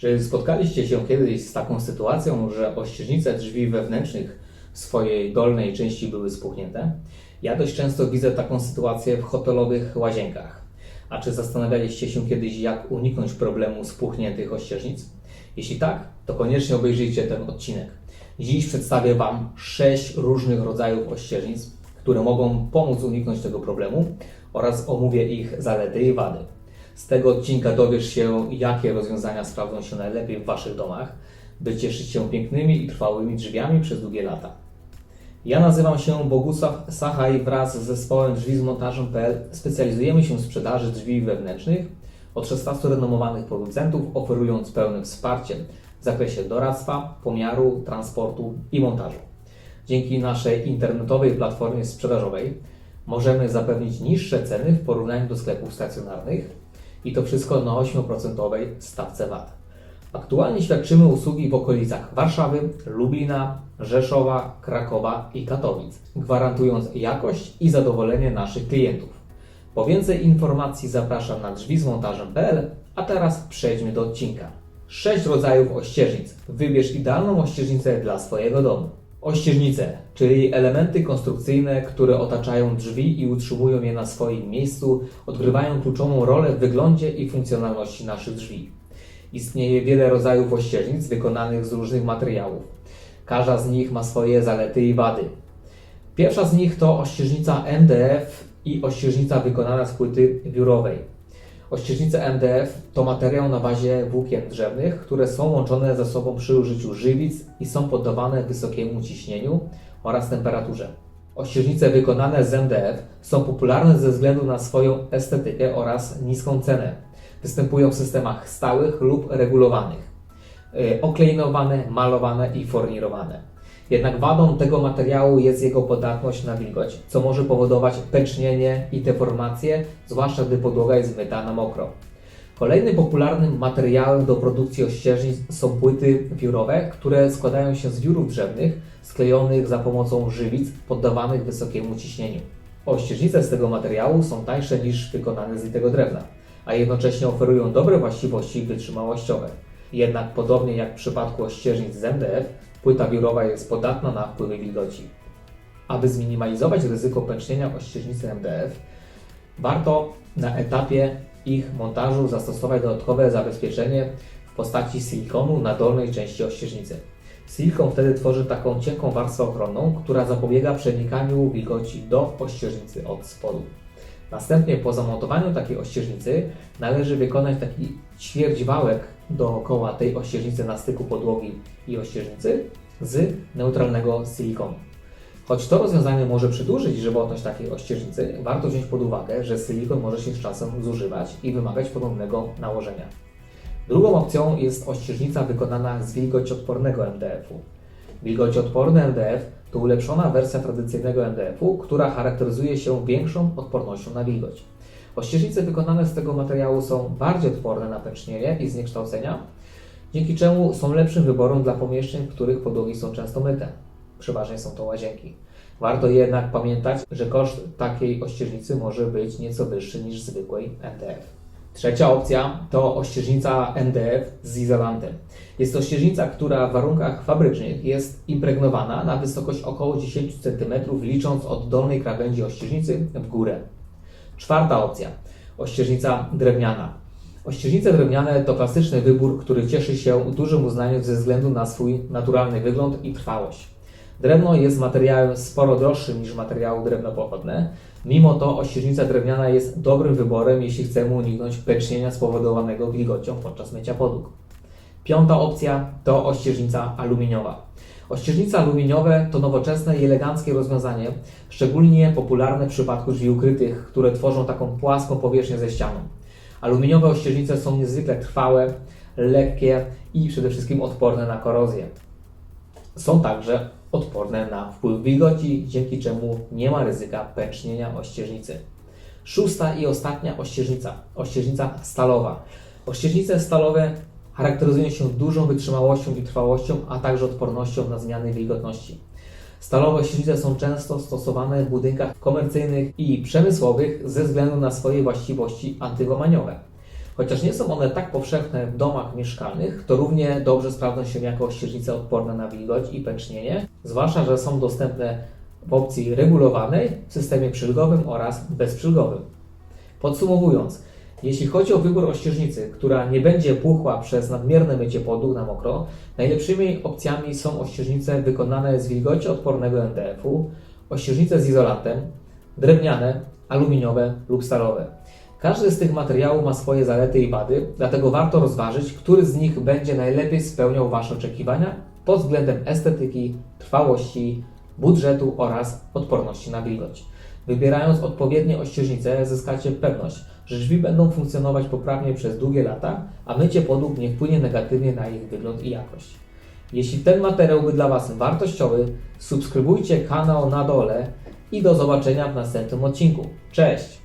Czy spotkaliście się kiedyś z taką sytuacją, że ościeżnice drzwi wewnętrznych w swojej dolnej części były spuchnięte? Ja dość często widzę taką sytuację w hotelowych łazienkach. A czy zastanawialiście się kiedyś, jak uniknąć problemu spuchniętych ościeżnic? Jeśli tak, to koniecznie obejrzyjcie ten odcinek. Dziś przedstawię Wam sześć różnych rodzajów ościeżnic, które mogą pomóc uniknąć tego problemu oraz omówię ich zalety i wady. Z tego odcinka dowiesz się, jakie rozwiązania sprawdzą się najlepiej w Waszych domach, by cieszyć się pięknymi i trwałymi drzwiami przez długie lata. Ja nazywam się Bogusław Sachaj wraz z zespołem drzwi z montażem.pl specjalizujemy się w sprzedaży drzwi wewnętrznych od 16 renomowanych producentów, oferując pełne wsparcie w zakresie doradztwa, pomiaru, transportu i montażu. Dzięki naszej internetowej platformie sprzedażowej możemy zapewnić niższe ceny w porównaniu do sklepów stacjonarnych i to wszystko na 8% stawce VAT. Aktualnie świadczymy usługi w okolicach Warszawy, Lublina, Rzeszowa, Krakowa i Katowic, gwarantując jakość i zadowolenie naszych klientów. Po więcej informacji zapraszam na drzwi z montażem.pl, a teraz przejdźmy do odcinka. 6 rodzajów ościeżnic. Wybierz idealną ościeżnicę dla swojego domu. Ościeżnice, czyli elementy konstrukcyjne, które otaczają drzwi i utrzymują je na swoim miejscu, odgrywają kluczową rolę w wyglądzie i funkcjonalności naszych drzwi. Istnieje wiele rodzajów ościeżnic wykonanych z różnych materiałów. Każda z nich ma swoje zalety i wady. Pierwsza z nich to ościeżnica MDF i ościeżnica wykonana z płyty wiórowej. Ościeżnice MDF to materiał na bazie włókien drzewnych, które są łączone ze sobą przy użyciu żywic i są poddawane wysokiemu ciśnieniu oraz temperaturze. Ościeżnice wykonane z MDF są popularne ze względu na swoją estetykę oraz niską cenę. Występują w systemach stałych lub regulowanych, yy, oklejnowane, malowane i fornirowane. Jednak wadą tego materiału jest jego podatność na wilgoć, co może powodować pęcznienie i deformacje, zwłaszcza gdy podłoga jest zmyta na mokro. Kolejnym popularnym materiałem do produkcji ościeżnic są płyty wiórowe, które składają się z wiórów drzewnych sklejonych za pomocą żywic poddawanych wysokiemu ciśnieniu. Ościeżnice z tego materiału są tańsze niż wykonane z litego drewna, a jednocześnie oferują dobre właściwości wytrzymałościowe. Jednak podobnie jak w przypadku ościeżnic z MDF, płyta wiórowa jest podatna na wpływy wilgoci. Aby zminimalizować ryzyko pęcznienia ościeżnicy MDF, warto na etapie ich montażu zastosować dodatkowe zabezpieczenie w postaci silikonu na dolnej części ościeżnicy. Silikon wtedy tworzy taką cienką warstwę ochronną, która zapobiega przenikaniu wilgoci do ościeżnicy od spodu. Następnie po zamontowaniu takiej ościeżnicy należy wykonać taki ćwierć wałek dookoła tej ościeżnicy na styku podłogi i ościeżnicy z neutralnego silikonu. Choć to rozwiązanie może przedłużyć żywotność takiej ościeżnicy, warto wziąć pod uwagę, że silikon może się z czasem zużywać i wymagać ponownego nałożenia. Drugą opcją jest ościeżnica wykonana z wilgociodpornego MDF-u. Wilgociodporny MDF to ulepszona wersja tradycyjnego MDF-u, która charakteryzuje się większą odpornością na wilgoć. Ościeżnice wykonane z tego materiału są bardziej odporne na pęcznienie i zniekształcenia, dzięki czemu są lepszym wyborem dla pomieszczeń, w których podłogi są często myte. Przeważnie są to łazienki. Warto jednak pamiętać, że koszt takiej ościeżnicy może być nieco wyższy niż zwykłej MDF. Trzecia opcja to ościeżnica MDF z izolantem. Jest to ościeżnica, która w warunkach fabrycznych jest impregnowana na wysokość około 10 cm, licząc od dolnej krawędzi ościeżnicy w górę. Czwarta opcja ościeżnica drewniana. Ościeżnice drewniane to klasyczny wybór, który cieszy się dużym uznaniem ze względu na swój naturalny wygląd i trwałość. Drewno jest materiałem sporo droższym niż materiały drewnopochodne. Mimo to ościeżnica drewniana jest dobrym wyborem, jeśli chcemy uniknąć pęcznienia spowodowanego wilgocią podczas mycia podłóg. Piąta opcja to ościeżnica aluminiowa. Ościeżnice aluminiowe to nowoczesne i eleganckie rozwiązanie, szczególnie popularne w przypadku drzwi ukrytych, które tworzą taką płaską powierzchnię ze ścianą. Aluminiowe ościeżnice są niezwykle trwałe, lekkie i przede wszystkim odporne na korozję. Są także odporne na wpływ wilgoci, dzięki czemu nie ma ryzyka pęcznienia ościeżnicy. Szósta i ostatnia ościeżnica, ościeżnica stalowa. Ościeżnice stalowe charakteryzują się dużą wytrzymałością i trwałością, a także odpornością na zmiany wilgotności. Stalowe ościeżnice są często stosowane w budynkach komercyjnych i przemysłowych ze względu na swoje właściwości antyłamaniowe. Chociaż nie są one tak powszechne w domach mieszkalnych, to równie dobrze sprawdzą się jako ościeżnice odporne na wilgoć i pęcznienie, zwłaszcza, że są dostępne w opcji regulowanej, w systemie przylgowym oraz bezprzylgowym. Podsumowując, jeśli chodzi o wybór ościeżnicy, która nie będzie puchła przez nadmierne mycie podłóg na mokro, najlepszymi opcjami są ościeżnice wykonane z wilgocioodpornego MDF-u, ościeżnice z izolantem, drewniane, aluminiowe lub stalowe. Każdy z tych materiałów ma swoje zalety i wady, dlatego warto rozważyć, który z nich będzie najlepiej spełniał Wasze oczekiwania pod względem estetyki, trwałości, budżetu oraz odporności na wilgoć. Wybierając odpowiednie ościeżnice, zyskacie pewność, że drzwi będą funkcjonować poprawnie przez długie lata, a mycie podłóg nie wpłynie negatywnie na ich wygląd i jakość. Jeśli ten materiał był dla Was wartościowy, subskrybujcie kanał na dole i do zobaczenia w następnym odcinku. Cześć!